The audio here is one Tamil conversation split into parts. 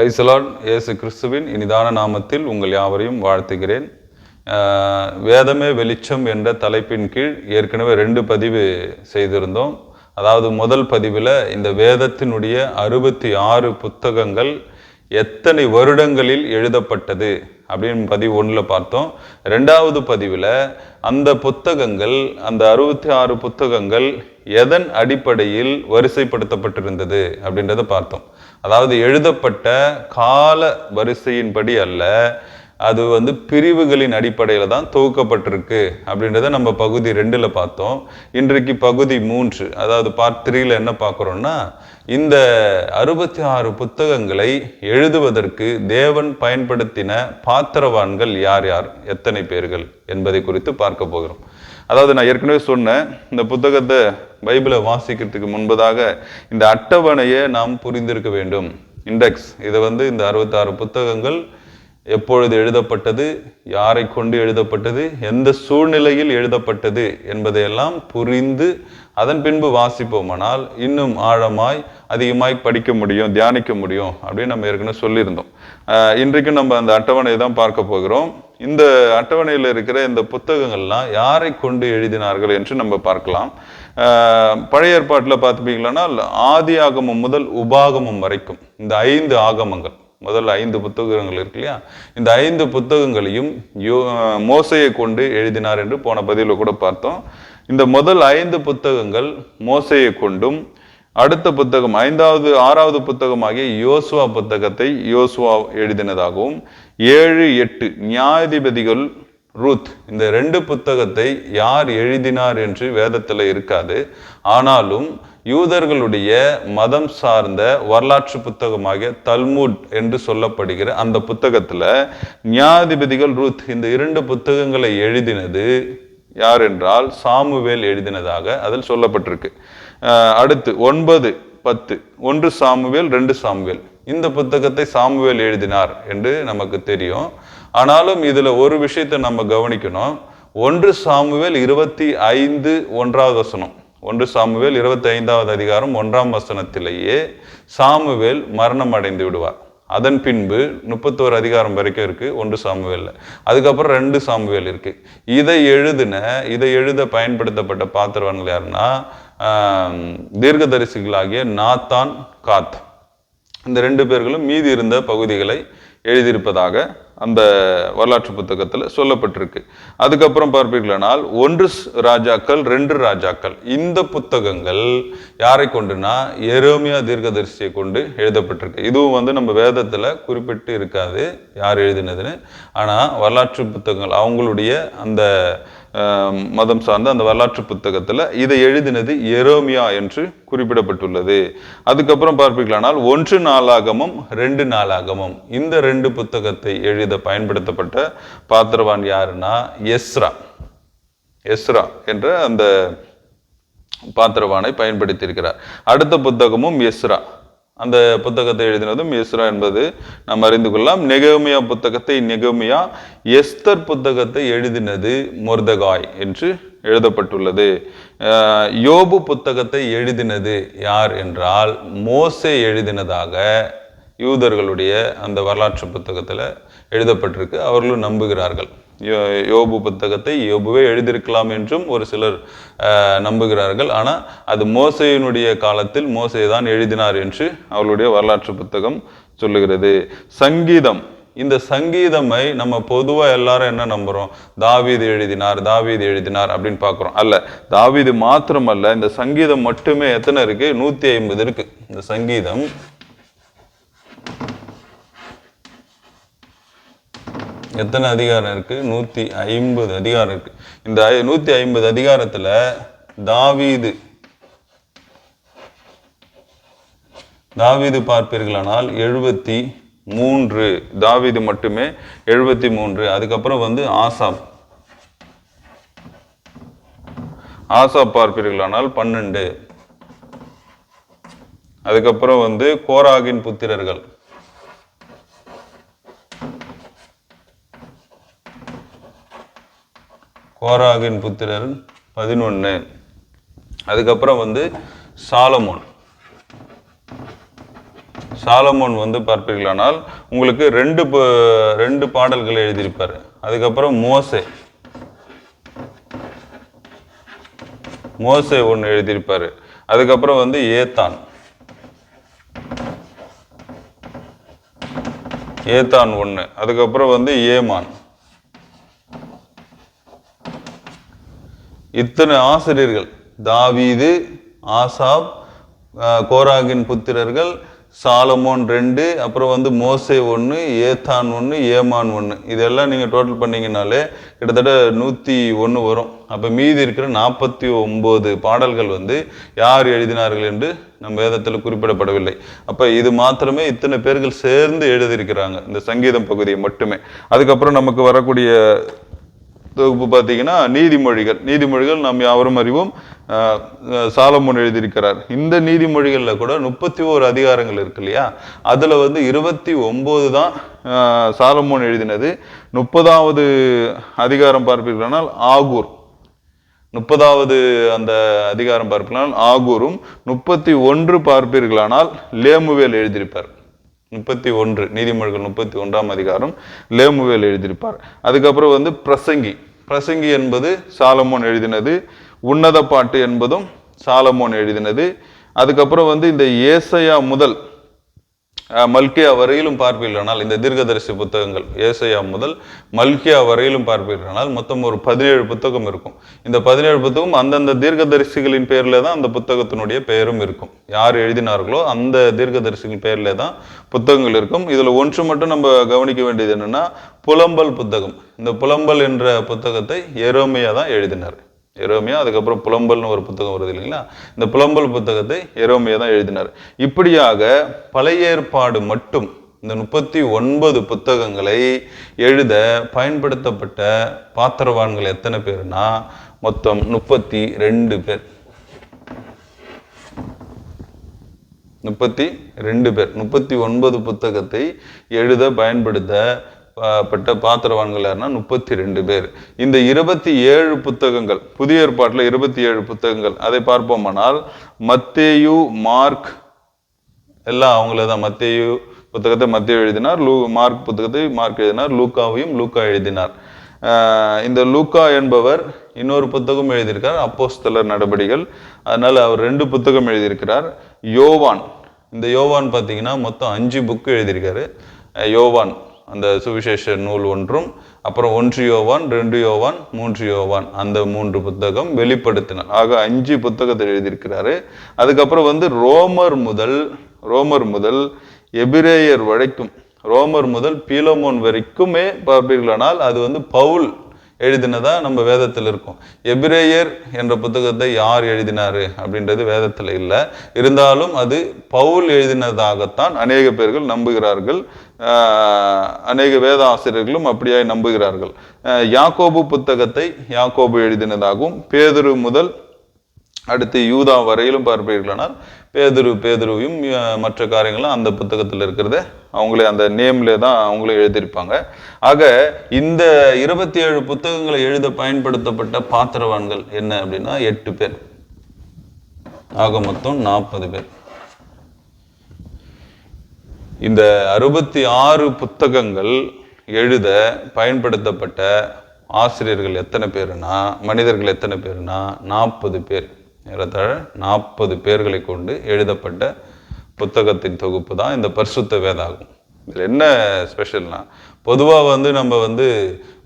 பிரைசலான் இயேசு கிறிஸ்துவின் இனிதான நாமத்தில் உங்கள் யாவரையும் வாழ்த்துகிறேன். வேதமே வெளிச்சம் என்ற தலைப்பின் கீழ் ஏற்கனவே ரெண்டு பதிவு செய்திருந்தோம். அதாவது முதல் பதிவில் இந்த வேதத்தினுடைய அறுபத்தி ஆறு புத்தகங்கள் எத்தனை வருடங்களில் எழுதப்பட்டது அப்படின்னு பதிவு ஒன்றில் பார்த்தோம். ரெண்டாவது பதிவில் அந்த புத்தகங்கள் அந்த அறுபத்தி ஆறு புத்தகங்கள் எதன் அடிப்படையில் வரிசைப்படுத்தப்பட்டிருந்தது அப்படின்றத பார்த்தோம். அதாவது எழுதப்பட்ட கால வரிசையின்படி அல்ல அது வந்து பிரிவுகளின் அடிப்படையில் தான் தொகுக்கப்பட்டிருக்கு அப்படின்றத நம்ம பகுதி ரெண்டில் பார்த்தோம். இன்றைக்கு பகுதி மூன்று அதாவது பார்ட் த்ரீல என்ன பார்க்குறோம்னா இந்த அறுபத்தி ஆறு புத்தகங்களை எழுதுவதற்கு தேவன் பயன்படுத்தின பாத்திரவான்கள் யார் யார்? எத்தனை பேர்கள் என்பதை குறித்து பார்க்க போகிறோம். அதாவது நான் ஏற்கனவே சொன்னேன் இந்த புத்தகத்தை பைபிளை வாசிக்கிறதுக்கு முன்பதாக இந்த அட்டவணையை நாம் புரிந்திருக்க வேண்டும். இண்டெக்ஸ் இதை வந்து இந்த அறுபத்தாறு புத்தகங்கள் எப்பொழுது எழுதப்பட்டது யாரை கொண்டு எழுதப்பட்டது எந்த சூழ்நிலையில் எழுதப்பட்டது என்பதையெல்லாம் புரிந்து அதன் பின்பு வாசிப்போமானால் இன்னும் ஆழமாய் அதிகமாய் படிக்க முடியும் தியானிக்க முடியும் அப்படின்னு நம்ம ஏற்கனவே சொல்லியிருந்தோம். இன்றைக்கும் இன்றைக்கு நம்ம அந்த அட்டவணையை தான் பார்க்க போகிறோம். இந்த அட்டவணையில் இருக்கிற இந்த புத்தகங்கள்லாம் யாரை கொண்டு எழுதினார்கள் என்று நம்ம பார்க்கலாம். பழைய ஏற்பாட்டில் பார்த்துப்பீங்களன்னா ஆதி ஆகமம் முதல் உபாகமம் வரைக்கும் இந்த ஐந்து ஆகமங்கள். முதல் ஐந்து புத்தகங்கள் இருக்கு இல்லையா? இந்த ஐந்து புத்தகங்களையும் யோ மோசையை கொண்டு எழுதினார் என்று போன பதிவில் கூட பார்த்தோம். இந்த முதல் ஐந்து புத்தகங்கள் மோசையை கொண்டும் அடுத்த புத்தகம் ஐந்தாவது ஆறாவது புத்தகமாகிய யோசுவா புத்தகத்தை யோசுவா எழுதினதாகவும் ஏழு எட்டு நியாயாதிபதிகள் ரூத் இந்த ரெண்டு புத்தகத்தை யார் எழுதினார் என்று வேதத்தில் இருக்காது. ஆனாலும் யூதர்களுடைய மதம் சார்ந்த வரலாற்று புத்தகமாகிய தல்முட் என்று சொல்லப்படுகிற அந்த புத்தகத்தில் நியாயாதிபதிகள் ரூத் இந்த இரண்டு புத்தகங்களை எழுதினது யார் என்றால் சாமுவேல் எழுதினதாக அதில் சொல்லப்பட்டிருக்கு. அடுத்து ஒன்பது பத்து ஒன்று சாமுவேல் ரெண்டு சாமுவேல். இந்த புத்தகத்தை சாமுவேல் எழுதினார் என்று நமக்கு தெரியும். ஆனாலும் இதில் ஒரு விஷயத்தை நம்ம கவனிக்கணும். ஒன்று சாமுவேல் இருபத்தி ஐந்து ஒன்றாவது வசனம். ஒன்று சாமுவேல் இருபத்தி ஐந்தாவது அதிகாரம் ஒன்றாம் வசனத்திலேயே சாமுவேல் மரணம் அடைந்து விடுவார். அதன் பின்பு முப்பத்தோரு அதிகாரம் வரைக்கும் இருக்குது ஒன்று சாமுவேலில். அதுக்கப்புறம் ரெண்டு சாமுவேல் இருக்குது இதை எழுதின இதை எழுத பயன்படுத்தப்பட்ட பாத்திரவான்கள் யாருன்னா தீர்க்கதரிசிகளாகிய நாத்தான் காத். இந்த ரெண்டு பேர்களும் மீதி இருந்த பகுதிகளை எழுதியிருப்பதாக அந்த வரலாற்று புத்தகத்தில் சொல்லப்பட்டிருக்கு. அதுக்கப்புறம் பார்ப்பீர்களானால் ஒன்று ராஜாக்கள் ரெண்டு ராஜாக்கள். இந்த புத்தகங்கள் யாரை கொண்டுனா எரோமியா தீர்க்கதரிசியை கொண்டு எழுதப்பட்டிருக்கு. இதுவும் வந்து நம்ம வேதத்தில் குறிப்பிட்டு இருக்காது யார் எழுதினதுன்னு. ஆனால் வரலாற்று புத்தகங்கள் அவங்களுடைய அந்த மதம் சார்ந்த அந்த வரலாற்று புத்தகத்தில் இதை எழுதினது எரோமியா என்று குறிப்பிடப்பட்டுள்ளது. அதுக்கப்புறம் பார்ப்பீர்களானால் ஒன்று நாளாகமும் ரெண்டு நாளாகமும் இந்த ரெண்டு புத்தகத்தை எழுத பயன்படுத்தப்பட்ட பாத்திரவான் யாருன்னா எஸ்ரா. எஸ்ரா என்ற அந்த பாத்திரவானை பயன்படுத்தியிருக்கிறார். அடுத்த புத்தகமும் எஸ்ரா. அந்த புத்தகத்தை எழுதினதும் எஸ்ரா என்பது நாம் அறிந்து கொள்ளலாம். நெகமியா புத்தகத்தை நெகமியா எஸ்தர் புத்தகத்தை எழுதினது மொர்தகாய் என்று எழுதப்பட்டுள்ளது. யோபு புத்தகத்தை எழுதினது யார் என்றால் மோசே எழுதினதாக யூதர்களுடைய அந்த வரலாற்று புத்தகத்தில் எழுதப்பட்டிருக்கு. அவர்களும் நம்புகிறார்கள். யோ- யோபு புத்தகத்தை யோபுவே எழுதியிருக்கலாம் என்றும் ஒரு சிலர் நம்புகிறார்கள். ஆனால் அது மோசையினுடைய காலத்தில் மோசை தான் எழுதினார் என்று அவருடைய வரலாற்று புத்தகம் சொல்லுகிறது. சங்கீதம். இந்த சங்கீதமை நம்ம பொதுவாக எல்லாரும் என்ன நம்புகிறோம் தாவீது எழுதினார் தாவீது எழுதினார் அப்படின்னு பார்க்குறோம். அல்ல தாவீது மாத்திரமல்ல இந்த சங்கீதம் மட்டுமே எத்தனை இருக்குது நூற்றி ஐம்பது இருக்கு. இந்த சங்கீதம் எத்தனை அதிகாரம் இருக்குது நூற்றி ஐம்பது அதிகாரம் இருக்குது இந்த ஐ- ஐம்பது அதிகாரத்தில் தாவீது தாவீது பார்ப்பீர்களானால் எழுபத்தி மூன்று. தாவீது மட்டுமே எழுபத்தி மூன்று. அதுக்கப்புறம் வந்து ஆசாப். ஆசாப் பார்ப்பீர்களானால் பன்னெண்டு. அதுக்கப்புறம் வந்து கோராகின் புத்திரர்கள். கோராகின் புத்திரர் பதினொன்று அதுக்கப்புறம் வந்து சாலமோன். சாலமோன் வந்து பார்ப்பீர்களானால் உங்களுக்கு ரெண்டு ரெண்டு பாடல்கள் எழுதியிருப்பார். அதுக்கப்புறம் மோசே. மோசே ஒன்று எழுதியிருப்பார். அதுக்கப்புறம் வந்து ஏத்தான். ஏத்தான் ஒன்று அதுக்கப்புறம் வந்து ஏமான். இத்தனை ஆசிரியர்கள் தாவீது ஆசாப் கோராகின் புத்திரர்கள் சாலமோன் ரெண்டு அப்புறம் வந்து மோசே ஒன்று ஏத்தான் ஒன்று ஏமான் ஒன்று இதெல்லாம் நீங்கள் டோட்டல் பண்ணிங்கனாலே கிட்டத்தட்ட நூற்றி ஒன்று வரும். அப்போ மீதி இருக்கிற நாற்பத்தி ஒம்பது பாடல்கள் வந்து யார் எழுதினார்கள் என்று நம் வேதத்தில் குறிப்பிடப்படவில்லை. அப்போ இது மாத்திரமே இத்தனை பேர்கள் சேர்ந்து எழுதியிருக்கிறாங்க. இந்த சங்கீதம் பகுதியை மட்டுமே. அதுக்கப்புறம் நமக்கு வரக்கூடிய தொகுப்பு பார்த்தீங்கன்னா நீதிமொழிகள். நீதிமொழிகள் நாம் யாவரும் அறிவோம். சாலமோன் எழுதியிருக்கிறார். இந்த நீதிமொழிகளில் கூட முப்பத்தி ஓரு அதிகாரங்கள் இருக்கு இல்லையா? அதில் வந்து இருபத்தி ஒம்பது தான் சாலமோன் எழுதினது. முப்பதாவது அதிகாரம் பார்ப்பீர்களானால் ஆகூர். முப்பதாவது அந்த அதிகாரம் பார்ப்பீர்களானால் ஆகூரும். முப்பத்தி ஒன்று பார்ப்பீர்களானால் லேமுவேல் எழுதியிருப்பார். முப்பத்தி ஒன்று நீதிமொழிகள் முப்பத்தி ஒன்றாம் அதிகாரம் லேமுவேல் எழுதியிருப்பார். அதுக்கப்புறம் வந்து பிரசங்கி. பிரசங்கி என்பது சாலமோன் எழுதினது உன்னத பாட்டு என்பதும் சாலமோன் எழுதினது. அதுக்கப்புறம் வந்து இந்த ஏசையா முதல் மல்கியா வரையிலும் பார்ப்பீர்களானால் இந்த தீர்க்கதரிசி புத்தகங்கள் ஏசையா முதல் மல்கியா வரையிலும் பார்ப்பீர்களானால் மொத்தம் ஒரு பதினேழு புத்தகம் இருக்கும். இந்த பதினேழு புத்தகம் அந்தந்த தீர்க்கதரிசிகளின் பேரில் தான் அந்த புத்தகத்தினுடைய பெயரும் இருக்கும். யார் எழுதினார்களோ அந்த தீர்க்கதரிசிகள் பேரில் தான் புத்தகங்கள் இருக்கும். இதில் ஒன்று மட்டும் நம்ம கவனிக்க வேண்டியது என்னென்னா புலம்பல் புத்தகம். இந்த புலம்பல் என்ற புத்தகத்தை எரோமியா தான் எழுதினார். எரோமியா அதுக்கப்புறம் புலம்பல்னு ஒரு புத்தகம் வருது இல்லைங்களா? இந்த புலம்பல் புத்தகத்தை எரோமியா தான் எழுதினார். இப்படியாக பழைய ஏற்பாடு மட்டும் இந்த முப்பத்தி ஒன்பது புத்தகங்களை எழுத பயன்படுத்தப்பட்ட பாத்திரவான்கள் எத்தனை பேர்னா மொத்தம் முப்பத்தி ரெண்டு பேர். முப்பத்தி ரெண்டு பேர். முப்பத்தி ஒன்பது புத்தகத்தை எழுத பயன்படுத்த பட்ட பாத்திரவான்கள் யாருன்னா முப்பத்தி ரெண்டு பேர். இந்த இருபத்தி ஏழு புத்தகங்கள் புதிய ஏற்பாட்டில் இருபத்தி ஏழு புத்தகங்கள் அதை பார்ப்போமானால் மத்தேயு மார்க் எல்லாம் அவங்கள தான். மத்தேயு புத்தகத்தை மத்திய எழுதினார் லூ மார்க் புத்தகத்தை மார்க் எழுதினார் லூக்காவையும் லூக்கா எழுதினார். இந்த லூக்கா என்பவர் இன்னொரு புத்தகம் எழுதியிருக்கார் அப்போஸ்தலர் நடபடிகள். அதனால் அவர் ரெண்டு புத்தகம் எழுதியிருக்கிறார் யோவான். இந்த யோவான் பார்த்தீங்கன்னா மொத்தம் அஞ்சு புக்கு எழுதியிருக்காரு. யோவான். அந்த சுவிசேஷ நூல் ஒன்றும் அப்புறம் ஒன்று யோவான் ரெண்டு யோவான் மூன்று யோவான் அந்த மூன்று புத்தகம் வெளிப்படுத்தினார் ஆக அஞ்சு புத்தகத்தை எழுதியிருக்கிறாரு. அதுக்கப்புறம் வந்து ரோமர் முதல் ரோமர் முதல் எபிரேயர் வரைக்கும் ரோமர் முதல் பீலோமோன் வரைக்குமே பார்ப்பீர்களானால் அது வந்து பவுல் எழுதினதா நம்ம வேதத்தில் இருக்கும். எபிரேயர் என்ற புத்தகத்தை யார் எழுதினாரு அப்படின்றது வேதத்தில் இல்லை. இருந்தாலும் அது பவுல் எழுதினதாகத்தான் அநேக பேர்கள் நம்புகிறார்கள். அநேக வேத ஆசிரியர்களும் அப்படியாய் நம்புகிறார்கள். யாக்கோபு புத்தகத்தை யாக்கோபு எழுதினதாகவும் பேதுரு முதல் அடுத்து யூதா வரையிலும் பார்ப்பீர்களானால் பேதுரு பேதுருவையும் மற்ற காரியங்களும் அந்த புத்தகத்தில் இருக்கிறத அவங்களே அந்த நேம்ல தான் அவங்களே எழுதியிருப்பாங்க. ஆக இந்த இருபத்தி ஏழு புத்தகங்களை எழுத பயன்படுத்தப்பட்ட பாத்திரவான்கள் என்ன அப்படின்னா எட்டு பேர். ஆக மொத்தம் நாற்பது பேர். இந்த அறுபத்தி ஆறு புத்தகங்கள் எழுத பயன்படுத்தப்பட்ட ஆசிரியர்கள் எத்தனை பேருனா மனிதர்கள் எத்தனை பேருனா நாற்பது பேர். ஏறத்தாழ நாற்பது பேர்களை கொண்டு எழுதப்பட்ட புத்தகத்தின் தொகுப்பு தான் இந்த பரிசுத்த வேதாகும். இதில் என்ன ஸ்பெஷல்னா பொதுவாக வந்து நம்ம வந்து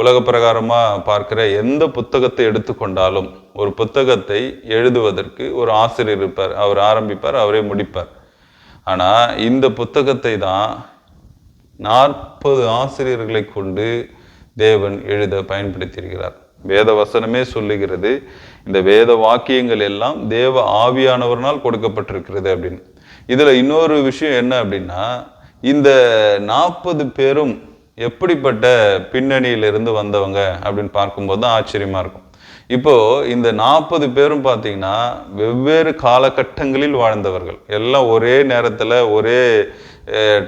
உலக பிரகாரமாக பார்க்குற எந்த புத்தகத்தை எடுத்துக்கொண்டாலும் ஒரு புத்தகத்தை எழுதுவதற்கு ஒரு ஆசிரியர் இருப்பார் அவர் ஆரம்பிப்பார் அவரே முடிப்பார். ஆனால் இந்த புத்தகத்தை தான் நாற்பது ஆசிரியர்களை கொண்டு தேவன் எழுத பயன்படுத்தியிருக்கிறார். வேத வசனமே சொல்லுகிறது இந்த வேத வாக்கியங்கள் எல்லாம் தேவ ஆவியானவர்னால் கொடுக்கப்பட்டிருக்கிறது அப்படின்னு. இதில் இன்னொரு விஷயம் என்ன அப்படின்னா இந்த நாற்பது பேரும் எப்படிப்பட்ட பின்னணியிலிருந்து வந்தவங்க அப்படின்னு பார்க்கும்போது தான் ஆச்சரியமாக இருக்கும். இப்போது இந்த நாற்பது பேரும் பார்த்தீங்கன்னா வெவ்வேறு காலகட்டங்களில் வாழ்ந்தவர்கள். எல்லாம் ஒரே நேரத்தில் ஒரே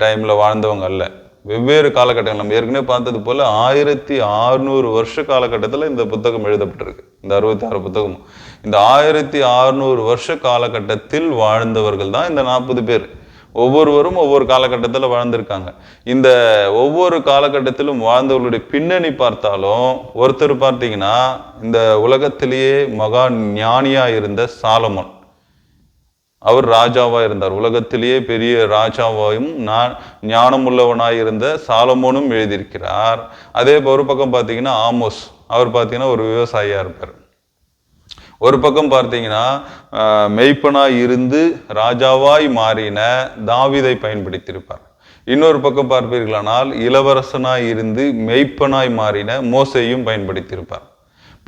டைமில் வாழ்ந்தவங்க அல்ல. வெவ்வேறு காலகட்டங்கள். நம்ம ஏற்கனவே பார்த்தது போல் ஆயிரத்தி ஆறுநூறு வருஷ காலகட்டத்தில் இந்த புத்தகம் எழுதப்பட்டிருக்கு. இந்த அறுபத்தி ஆறு புத்தகம் இந்த ஆயிரத்தி ஆறுநூறு வருஷ காலகட்டத்தில் வாழ்ந்தவர்கள் தான் இந்த நாற்பது பேர். ஒவ்வொருவரும் ஒவ்வொரு காலகட்டத்தில் வாழ்ந்திருக்காங்க. இந்த ஒவ்வொரு காலகட்டத்திலும் வாழ்ந்தவர்களுடைய பின்னணி பார்த்தாலும் ஒருத்தர் பார்த்தீங்கன்னா இந்த உலகத்திலேயே மகா ஞானியாக இருந்த சாலமோன். அவர் ராஜாவாக இருந்தார். உலகத்திலேயே பெரிய ராஜாவாயும் நான் ஞானமுள்ளவனாய் இருந்த சாலமோனும் எழுதியிருக்கிறார். அதே ஒரு பக்கம் பார்த்தீங்கன்னா ஆமோஸ். அவர் பார்த்தீங்கன்னா ஒரு விவசாயியா இருப்பார். ஒரு பக்கம் பார்த்தீங்கன்னா மெய்ப்பனாய் இருந்து ராஜாவாய் மாறின தாவிதை பயன்படுத்தியிருப்பார். இன்னொரு பக்கம் பார்ப்பீர்களானால் இளவரசனாய் இருந்து மெய்ப்பனாய் மாறின மோசையும் பயன்படுத்தியிருப்பார்.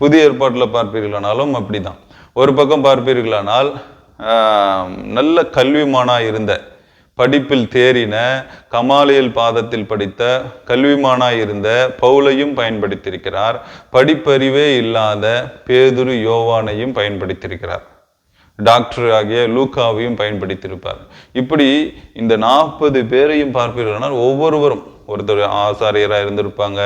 புதிய ஏற்பாட்டில் பார்ப்பீர்களானாலும் அப்படிதான். ஒரு பக்கம் பார்ப்பீர்களானால் நல்ல கல்விமானா இருந்த படிப்பில் தேறின கமாலியல் பாதத்தில் படித்த கல்விமானாய் இருந்த பவுலையும் பயன்படுத்தியிருக்கிறார். படிப்பறிவே இல்லாத பேதுரு யோவானையும் பயன்படுத்தியிருக்கிறார். டாக்டர் ஆகிய லூக்காவையும் பயன்படுத்தியிருப்பார். இப்படி இந்த நாற்பது பேரையும் பார்ப்பீர்களானால் ஒவ்வொருவரும் ஒருத்தர் ஆசாரியராக இருந்திருப்பாங்க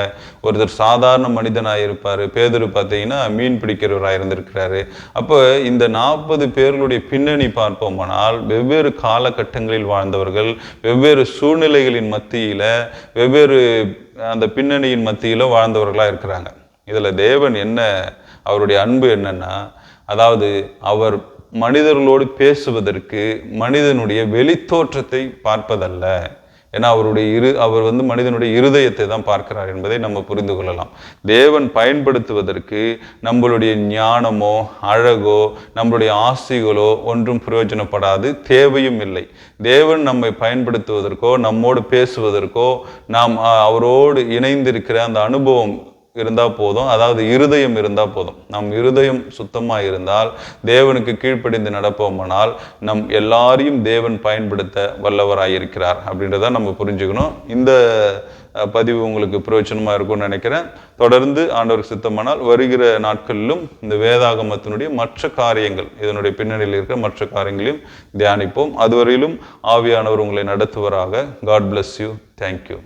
ஒருத்தர் சாதாரண மனிதனாக இருப்பார். பேதர் பார்த்தீங்கன்னா மீன் பிடிக்கிறவராக இருந்திருக்கிறாரு. அப்போ இந்த நாற்பது பேர்களுடைய பின்னணி பார்ப்போமானால் வெவ்வேறு காலகட்டங்களில் வாழ்ந்தவர்கள் வெவ்வேறு சூழ்நிலைகளின் மத்தியில் வெவ்வேறு அந்த பின்னணியின் மத்தியில் வாழ்ந்தவர்களாக இருக்கிறாங்க. இதில் தேவன் என்ன அவருடைய அன்பு என்னன்னா அதாவது அவர் மனிதர்களோடு பேசுவதற்கு மனிதனுடைய வெளித்தோற்றத்தை பார்ப்பதல்ல. ஏன்னா அவருடைய இரு அவர் வந்து மனிதனுடைய இருதயத்தை தான் பார்க்கிறார் என்பதை நம்ம புரிந்து கொள்ளலாம். தேவன் பயன்படுத்துவதற்கு நம்மளுடைய ஞானமோ அழகோ நம்மளுடைய ஆசைகளோ ஒன்றும் பிரயோஜனப்படாது தேவையும் இல்லை. தேவன் நம்மை பயன்படுத்துவதற்கோ நம்மோடு பேசுவதற்கோ நாம் அவரோடு இணைந்திருக்கிற அந்த அனுபவம் இருந்தால் போதும். அதாவது இருதயம் இருந்தால் போதும். நம் இருதயம் சுத்தமாக இருந்தால் தேவனுக்கு கீழ்ப்படிந்து நடப்போமானால் நம் எல்லாரையும் தேவன் பயன்படுத்த வல்லவராயிருக்கிறார் அப்படின்றத நம்ம புரிஞ்சுக்கணும். இந்த பதிவு உங்களுக்கு பிரயோஜனமாக இருக்கும்னு நினைக்கிறேன். தொடர்ந்து ஆண்டவர் சித்தமானால் வருகிற நாட்களிலும் இந்த வேதாகமத்தினுடைய மற்ற காரியங்கள் இதனுடைய பின்னணியில் இருக்கிற மற்ற காரியங்களையும் தியானிப்போம். அதுவரையிலும் ஆவியானவர் உங்களை நடத்துவராக. God bless you thank you